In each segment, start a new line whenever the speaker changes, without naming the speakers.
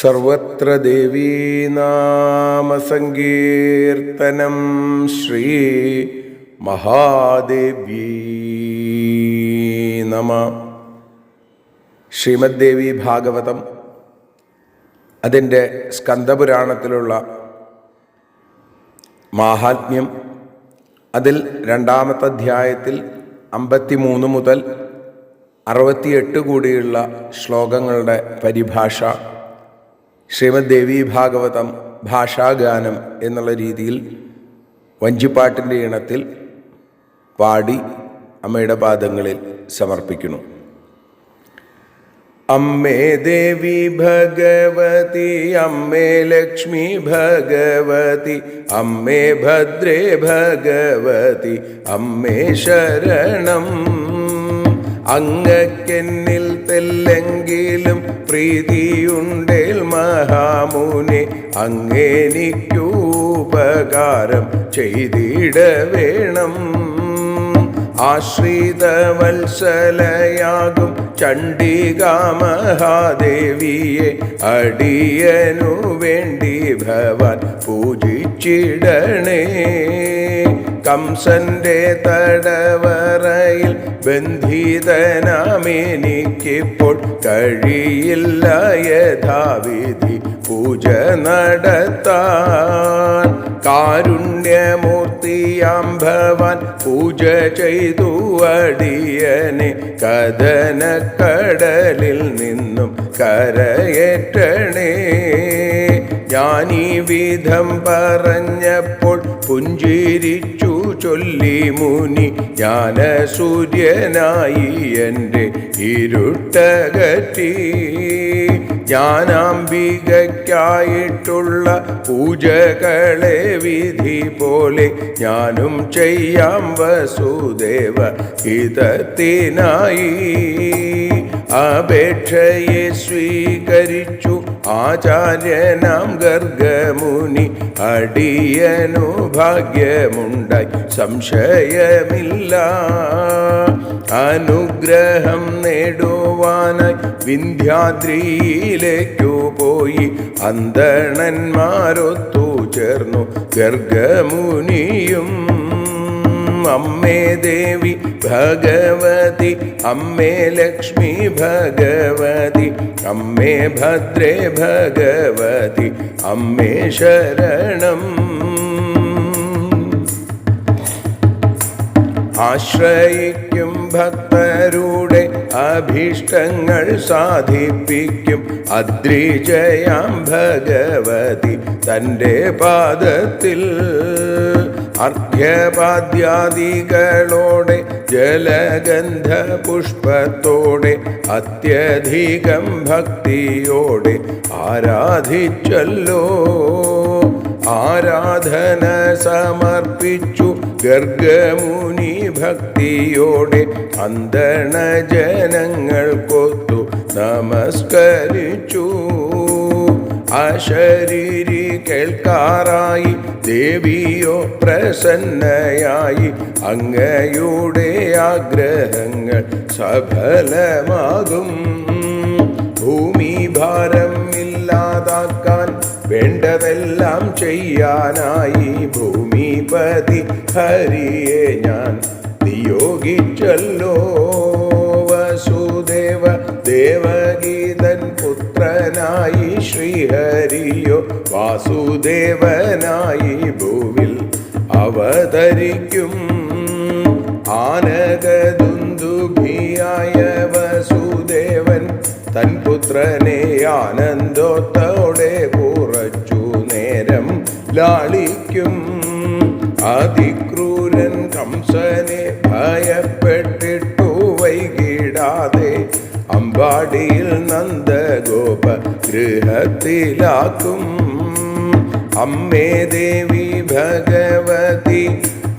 സർവത്ര ദേവീനാമസങ്കീർത്തനം ശ്രീ മഹാദേവി നമ. ശ്രീമദ്ദേവി ഭാഗവതം. അതിന്റെ സ്കന്ദപുരാണത്തിലുള്ള മാഹാത്മ്യം. അതിൽ രണ്ടാമത്തെ അധ്യായത്തിൽ അമ്പത്തിമൂന്ന് മുതൽ അറുപത്തിയെട്ട് കൂടിയുള്ള ശ്ലോകങ്ങളുടെ പരിഭാഷ. ശ്രീമദ് ദേവി ഭാഗവതം ഭാഷാഗാനം എന്നുള്ള രീതിയിൽ വഞ്ചിപ്പാട്ടിന്റെ ഇണത്തിൽ പാടി അമ്മയുടെ പാദങ്ങളിൽ സമർപ്പിക്കുന്നു. അമ്മേ ദേവി ഭഗവതി അമ്മേ ലക്ഷ്മി ഭഗവതി അമ്മേ ഭദ്രേ ഭഗവതി അമ്മേ ശരണം. അങ്ങക്കെന്നിൽ തെല്ലെങ്കിലും പ്രീതിയുണ്ടേൽ മഹാമുനി അങ്ങേനിക്കുപകാരം ചെയ്തിട വേണം. ആശ്രിതവത്സലയാകും ചണ്ഡിക മഹാദേവിയെ അടിയനു വേണ്ടി ഭവാൻ പൂജിച്ചിടണേ. കംസന്റെ തടവറയിൽ ബന്ധിതനാമെനിക്കിപ്പോൾ കഴിയില്ല യഥാവിധി പൂജ നടത്താൻ. കാരുണ്യമൂർത്തിയാം ഭവാൻ പൂജ ചെയ്തു അടിയനെ കഥനക്കടലിൽ നിന്നും കരയേറ്റണേ. ഞാനീ വിധം പറഞ്ഞപ്പോൾ പുഞ്ചിരിച്ചു ചൊല്ലി മുനി ജ്ഞാന സൂര്യനായി എന്റെ ഇരുട്ടകറ്റി. ജ്ഞാനാംബികയ്ക്കായിട്ടുള്ള പൂജകളെ വിധി പോലെ ഞാനും ചെയ്യാം വസുദേവ ഹിതത്തിനായി. അപേക്ഷയെ സ്വീകരിച്ചു ആചാര്യനാം ഗർഗമുനി. അടിയനു ഭാഗ്യമുണ്ടായി. സംശയമില്ല. അനുഗ്രഹം നേടുവാനായി വിന്ധ്യാദ്രിയിലേക്കു പോയി. അന്തണന്മാരൊത്തു ചേർന്നു ഗർഗമുനിയും അമ്മേ ദേവി ഭഗവതി അമ്മേ ലക്ഷ്മി ഭഗവതി അമ്മേ ഭദ്രേ ഭഗവതി അമ്മേ ശരണം. ആശ്രയിക്കും ഭക്തരുടെ അഭീഷ്ടങ്ങൾ സാധിപ്പിക്കും. അദ്രിജയാം ഭഗവതി തന്റെ പാദത്തിൽ അർഘ്യപാദ്യാദികളോടെ ജലഗന്ധ പുഷ്പത്തോടെ അത്യധികം ഭക്തിയോടെ ആരാധിച്ചല്ലോ. ആരാധന സമർപ്പിച്ചു ഗർഗമുനി ഭക്തിയോടെ അന്തണ ജനങ്ങൾക്കൊത്തു നമസ്കരിച്ചു. അശരീരി കേൾക്കാറായി ദേവിയോ പ്രസന്നയായി. അങ്ങയുടെ ആഗ്രഹങ്ങൾ സഫലമാകും. ഭൂമി ഭാരം ഇല്ലാതാക്കാൻ വേണ്ടതെല്ലാം ചെയ്യാനായി. ഭൂമിപതി ഹരിയെ ഞാൻ നിയോഗിച്ചല്ലോ. ദേവഗീതൻ പുത്രനായി ശ്രീഹരിയോ വാസുദേവനായി ഭൂവിൽ അവതരിക്കും. ആനകദുന്ദുഭിയായ വസുദേവൻ തൻ പുത്രനെ ആനന്ദത്തോടെ കുറച്ചു നേരം ലാളിക്കും. അതിക്രൂരൻ കംസനെ ഭയപ്പെട്ടിട്ടു വൈകിടാതെ അമ്പാടിയിൽ നന്ദഗോപ ഗൃഹത്തിലാക്കും അമ്മേ ദേവി ഭഗവതി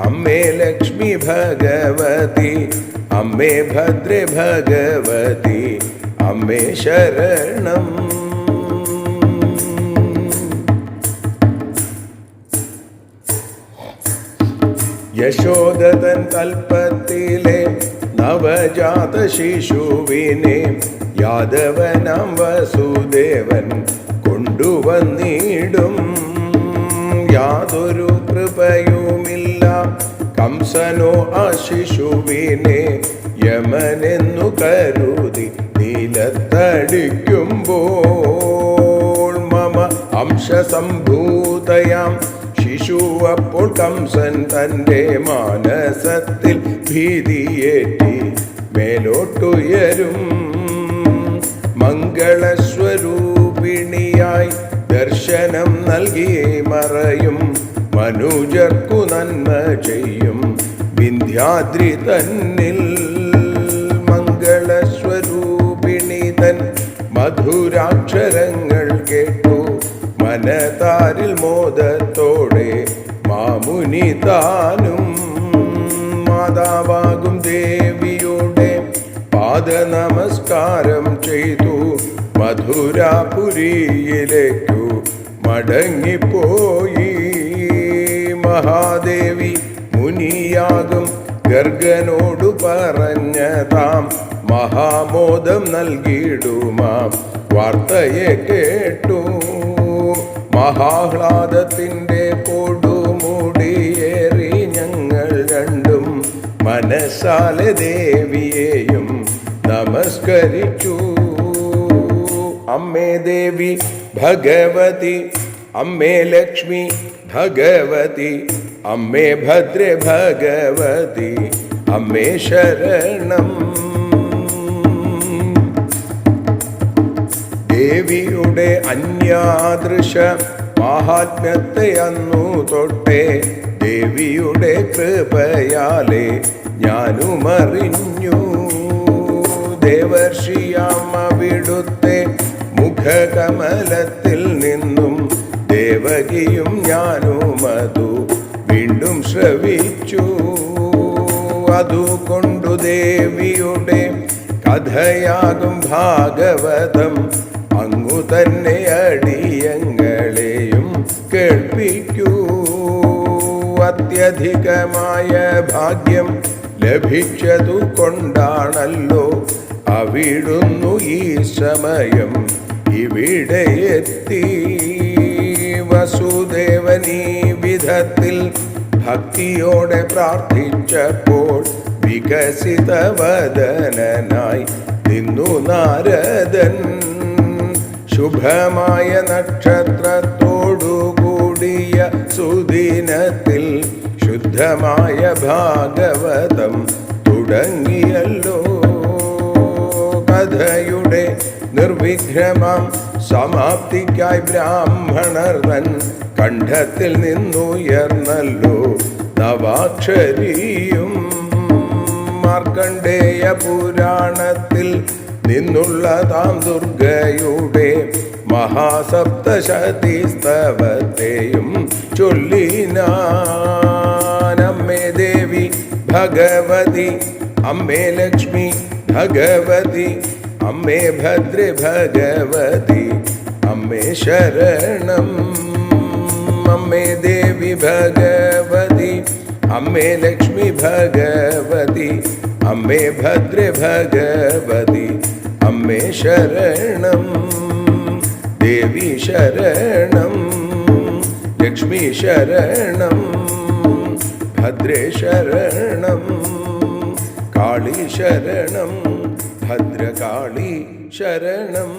അമ്മേ ലക്ഷ്മി ഭഗവതി അമ്മേ ഭദ്രേ ഭഗവതി അമ്മേ ശരണം. യശോദതൻ കൽപ്പത്തിലെ നവജാത ശിശുവിനെ യാദവനം വസുദേവൻ കൊണ്ടുവന്നിടും. യാതൊരു കൃപയുമില്ല. കംസനോ ആ ശിശുവിനെ യമനെന്നു കരുതി നീലത്തടിക്കുമ്പോൾ മമ അംശസംഭൂതയാം ശിശു അപ്പോൾ കംസൻ തന്റെ മാനസത്തിൽ ഭീതിയേറ്റി മേലോട്ടുയരും. മംഗളസ്വരൂപിണിയായി ദർശനം നൽകി മറയും. മനുജർക്കു നന്മ ചെയ്യും. വിന്ധ്യാദ്രി തന്നിൽ താനും മാതാവാകും ദേവിയുടെ പാദ നമസ്കാരം ചെയ്തു. മധുരാപുരിയിലേക്കു മടങ്ങിപ്പോയി. മഹാദേവി മുനിയാകും ഗർഗനോടു പറഞ്ഞതാം. മഹാമോദം നൽകിയിടുമാം. വാർത്തയെ കേട്ടു. മഹാഹ്ലാദത്തിന്റെ കൊടുമുടിയേറി മനസ്സാലെ ദേവിയെയും നമസ്കരിച്ചു. അമ്മേ ദേവി ഭഗവതി. അമ്മേ ലക്ഷ്മി ഭഗവതി. അമ്മേ ഭദ്രേ ഭഗവതി. അമ്മേ ശരണം. ദേവിയുടെ അന്യാദൃശ മാഹാത്മ്യത്തെ അന്നു തൊട്ടേ ദേവിയുടെ കൃപയാലെ ഞാനുമറിഞ്ഞു ദേവർഷിയാം വിടുത്തെ മുഖകമലത്തിൽ നിന്നും ദേവകിയും ഞാനുമതു വീണ്ടും ശ്രവിച്ചു. അതുകൊണ്ടു ദേവിയുടെ കഥയാകും ഭാഗവതം അങ്ങു തന്നെ അടിയങ്ങളെയും കേൾപ്പിക്കൂ അത്യധികമായ ഭാഗ്യം ലഭിച്ചതു കൊണ്ടാണല്ലോ അവിടുന്നു ഈ സമയം ഇവിടെ എത്തി. വസുദേവനീ വിധത്തിൽ ഭക്തിയോടെ പ്രാർത്ഥിച്ചപ്പോൾ വികസിതവദനായി നിന്നു നാരദൻ. ശുഭമായ നക്ഷത്രത്തോടു കൂടിയ സുദിനത്തിൽ ശുദ്ധമായ ഭാഗവതം തുടങ്ങിയല്ലോ. കഥയുടെ നിർവിഘ്നമാം സമാപ്തിക്കായി ബ്രാഹ്മണർ തൻ കണ്ഠത്തിൽ നിന്നുയർന്നല്ലോ. നവാക്ഷരിയും മാർക്കണ്ഡേയ പുരാണത്തിൽ നിന്നുള്ളതാം ദുർഗയുടെ മഹാസപ്തശതി സ്തവത്തെയും ചൊല്ലിനാനമ്മേ ദേവി ഭഗവതി അമ്മേ ലക്ഷ്മി ഭഗവതി അമ്മേ ഭദ്ര ഭഗവതി അമ്മേ ശരണം അമ്മേ ദേവി ഭഗവതി അമ്മേ ലക്ഷ്മി ഭഗവതി അമ്മേ ഭദ്ര ഭഗവതി അമ്മേ ശരണം ദേവി ശരണം ലക്ഷ്മി ശരണം ഭദ്രേ ശരണം കാളി ശരണം ഭദ്രകാളി ശരണം